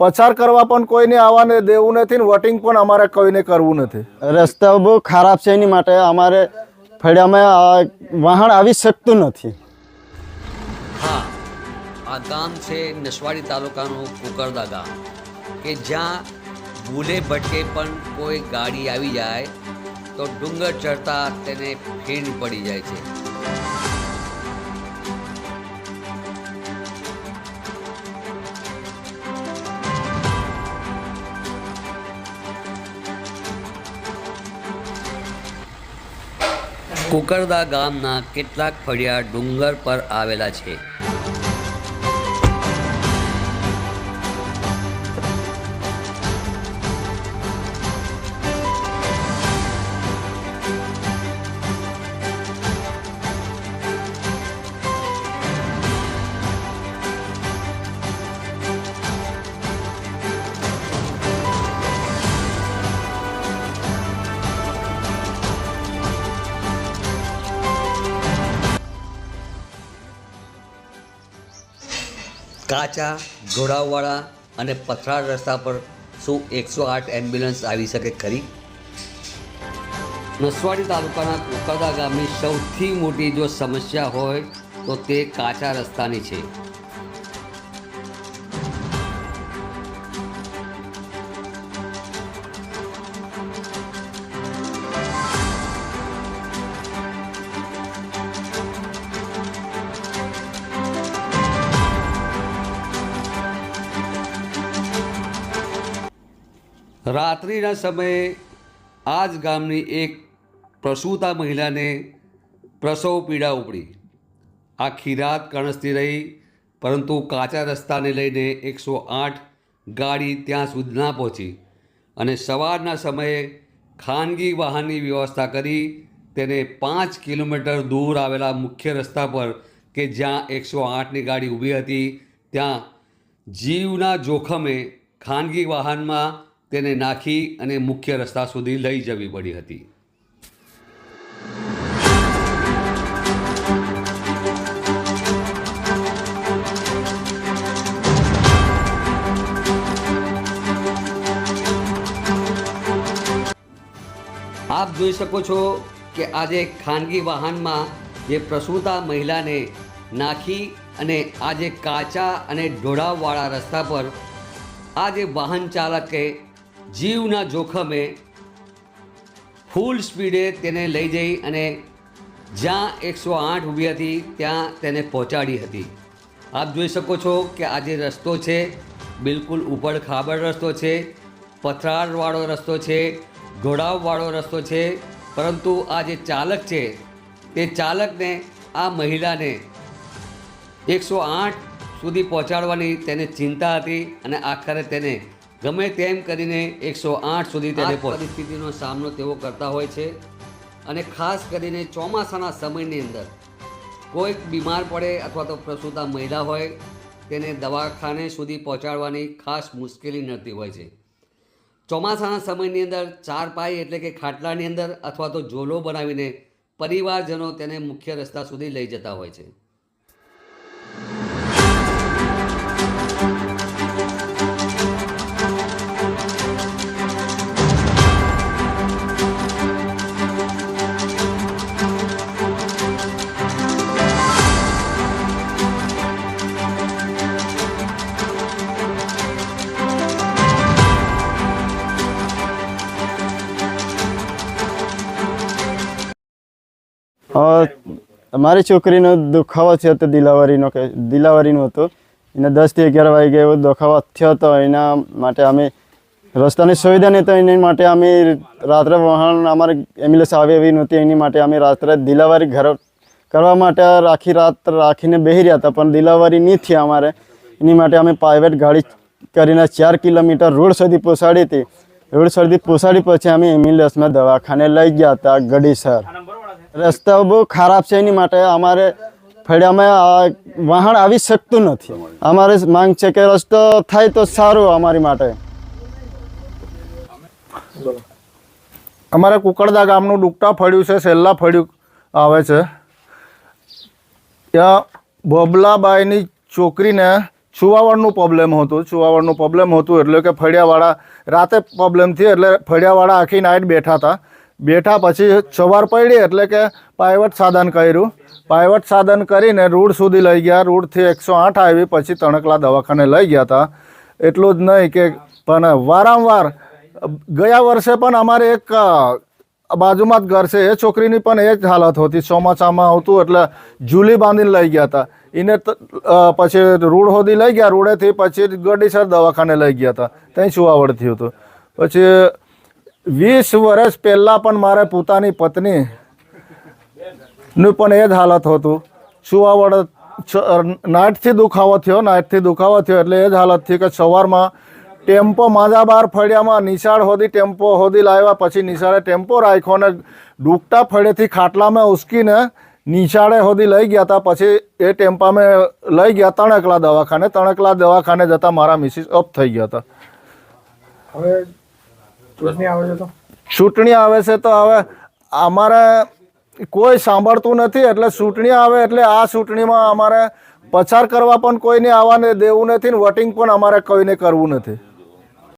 પસાર કરવા પણ કોઈને આવવાને દેવું નથી ને વોટિંગ પણ અમારે કોઈને કરવું નથી. રસ્તા બહુ ખરાબ છે એની માટે અમારે ફળિયામાં વાહન આવી શકતું નથી. હા આ ગામ છે નસવાડી તાલુકાનું કુકરદા ગામ. કે જ્યાં ભૂલે ભટકે પણ કોઈ ગાડી આવી જાય તો ડુંગર ચડતા તેને ફીણ પડી જાય છે. કુકરદા ગામના કેટલાક ફળિયા ડુંગર પર આવેલા છે. કાચા, ઘોડાવાળા અને પથરાળ રસ્તા પર શું એકસો આઠ એમ્બ્યુલન્સ આવી શકે ખરી? નસવાડી તાલુકાના કોકરદા ગામની સૌથી મોટી જો સમસ્યા હોય તો તે કાચા રસ્તાની છે. રાત્રિના સમયે આ જ ગામની એક પ્રસૂતા મહિલાને પ્રસવ પીડા ઉપડી. આખી રાત કણસતી રહી, પરંતુ કાચા રસ્તાને લઈને એકસો આઠ ગાડી ત્યાં સુધી ના પહોંચી અને સવારના સમયે ખાનગી વાહનની વ્યવસ્થા કરી તેને પાંચ કિલોમીટર દૂર આવેલા મુખ્ય રસ્તા પર કે જ્યાં એકસો આઠની ગાડી ઊભી હતી, ત્યાં જીવના જોખમે ખાનગી વાહનમાં તેને નાખી અને મુખ્ય રસ્તા સુધી લઈ જવી પડી હતી. આપ જોઈ શકો છો કે આજે ખાનગી વાહનમાં જે પ્રસૂતા મહિલાને નાખી અને આજે કાચા અને ઢોળાવવાળા રસ્તા પર આ જે વાહન ચાલકે જીવના જોખમે ફૂલ સ્પીડે તેને લઈ જઈ અને જ્યાં એકસો આઠ ઊભી હતી, ત્યાં તેને પહોંચાડી હતી. આપ જોઈ શકો છો કે આ જે રસ્તો છે, બિલકુલ ઉપર ખાબડ રસ્તો છે પથરાળવાળો રસ્તો છે, ઘોડાવવાળો રસ્તો છે, પરંતુ આ જે ચાલક છે, તે ચાલકને, આ મહિલાને એકસો આઠ સુધી પહોંચાડવાની તેને ચિંતા હતી અને આખરે તેને ગમે તેમ કરીને એકસો આઠ સુધી તેને પરિસ્થિતિનો સામનો તેઓ કરતા હોય છે અને ખાસ કરીને ચોમાસાના સમયની અંદર કોઈક બીમાર પડે અથવા તો પ્રસૂતા મહિલા હોય તેને દવાખાને સુધી પહોંચાડવાની ખાસ મુશ્કેલી નડતી હોય છે. ચોમાસાના સમયની અંદર ચાર પાય એટલે કે ખાટલાની અંદર અથવા તો ઝોલો બનાવીને પરિવારજનો તેને મુખ્ય રસ્તા સુધી લઈ જતા હોય છે. મારી છોકરીનો દુખાવો થયો હતો દિલાવરીનો કે, દિલાવરીનો હતો. એને દસથી અગિયાર વાગે એવો દુખાવો થયો હતો. એના માટે અમે રસ્તાની સુવિધા નહીં તો એની માટે અમે રાત્રે વાહન, અમારે એમ્બ્યુલન્સ આવે એવી નહોતી, એની માટે અમે રાત્રે દિલાવારી ઘર કરવા માટે રાખી રાત રાખીને બેસી રહ્યા હતા, પણ દિલાવારી નહીં થઈ અમારે. એની માટે અમે પ્રાઇવેટ ગાડી કરીને ચાર કિલોમીટર રોડ સુધી પહોંચાડી હતી. રોડ સુધી પહોંચાડી પછી અમે એમ્બ્યુલન્સમાં દવાખાને લઈ ગયા હતા ગડીસર રસ્તાઓ બહુ ખરાબ છે એની માટે અમારે ફળિયામાં વાહણ આવી શકતું નથી. અમારે માંગ છે કે રસ્તો થાય તો સારું અમારી માટે. અમારે કુકડદા ગામનું ડુકટા ફળ્યું છે છેલ્લા ફળ્યું આવે છે. ત્યાં બોબલાબાઈની છોકરીને છુવાવડનું પ્રોબ્લેમ હતું છુવાવડનું પ્રોબ્લેમ હતું એટલે કે ફળિયાવાળા રાતે પ્રોબ્લેમથી એટલે ફળિયાવાળા આખી નાઇટ બેઠા હતા. બેઠા પછી સવાર પડી એટલે કે પાયવટ સાધન કર્યું. પાયવટ સાધન કરીને રૂડ સુધી લઈ ગયા. રૂડથી એકસો આઠ આવી, પછી તણકલા દવાખાને લઈ ગયા હતા. એટલું જ નહીં કે પણ વારંવાર, ગયા વર્ષે પણ અમારે એક બાજુમાં જ ઘર છે. એ છોકરીની પણ એ જ હાલત હતી. ચોમાસામાં આવતું એટલે જુલી બાંધીને લઈ ગયા હતા. એને પછી રૂડ હોદી લઈ ગયા. રૂડેથી પછી ગડીસર દવાખાને લઈ ગયા હતા. ત્યાં સુવાવડ થયું હતું. પછી વીસ વર્ષ પહેલાં પણ મારે પોતાની પત્ની નું પણ એ જ હાલત હતું. સુવાવડ નાઇટથી દુખાવો થયો નાઇટથી દુખાવો થયો એટલે એ જ હાલત થઈ કે સવારમાં ટેમ્પો માજા બહાર ફળિયામાં, નિશાળ હોદી ટેમ્પો હોદી લાવ્યા, પછી નિશાળે ટેમ્પો રાખ્યો ને ડૂબતા ફળેથી ખાટલામાં ઉસકીને નિશાળે હોદી લઈ ગયા હતા પછી એ ટેમ્પામાં લઈ ગયા તણકલા દવાખાને. તણકલા દવાખાને જતાં મારા મિસિસ અપ થઈ ગયા હતા હવે ચૂંટણી આવે છે તો? હવે અમારે કોઈ સાંભળતું નથી એટલે ચૂંટણી આવે એટલે આ ચૂંટણીમાં અમારે પસાર કરવા પણ કોઈને આવવાને દેવું નથી ને વોટિંગ પણ અમારે કોઈને કરવું નથી.